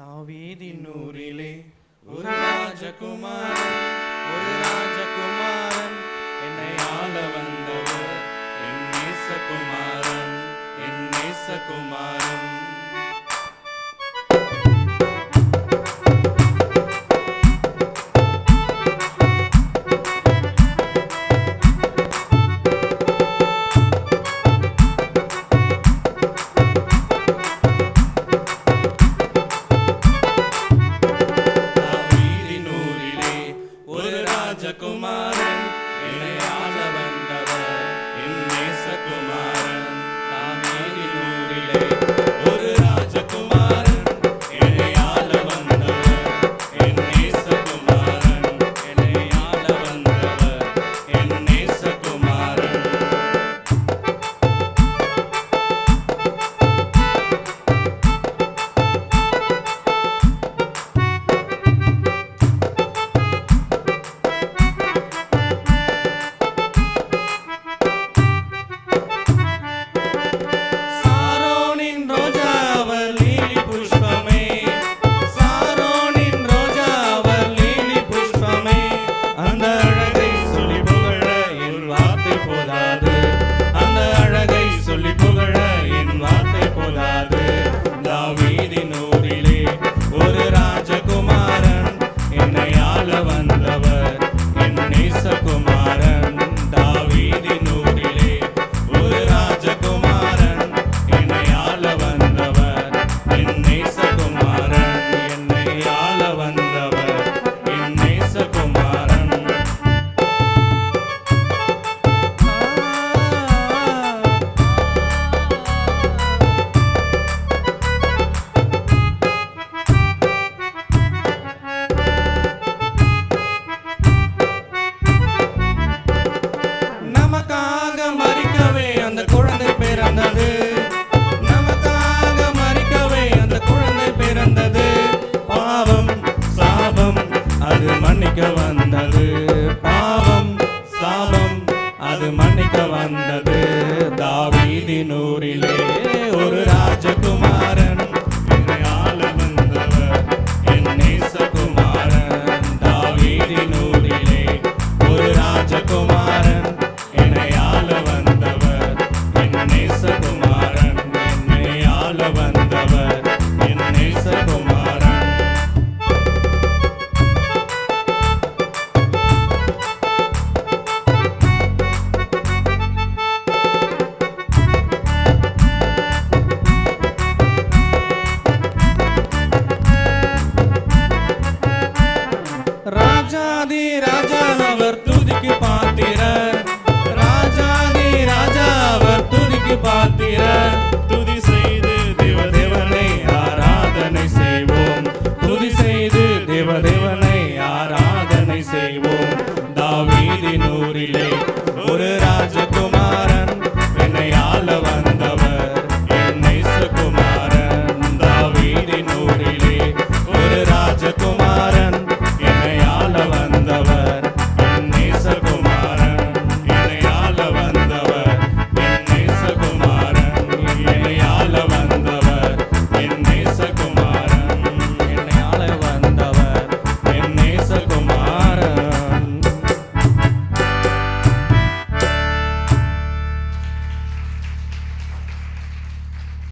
தாவீதின் ஊரிலே ஒரு ராஜகுமாரன் ஒரு ராஜகுமாரன். என்னை ஆள வந்தவர் என் நேசகுமாரன் என் நேசகுமாரன். அது மன்னிக்க வந்தது. தாவீதி நூறிலே ஒரு ராஜகுமாரன் ஆள வந்தவர் என் நேசகுமாரன். தாவீதி நூறிலே நீதி நூறிலே ஒரு ராஜகுமார்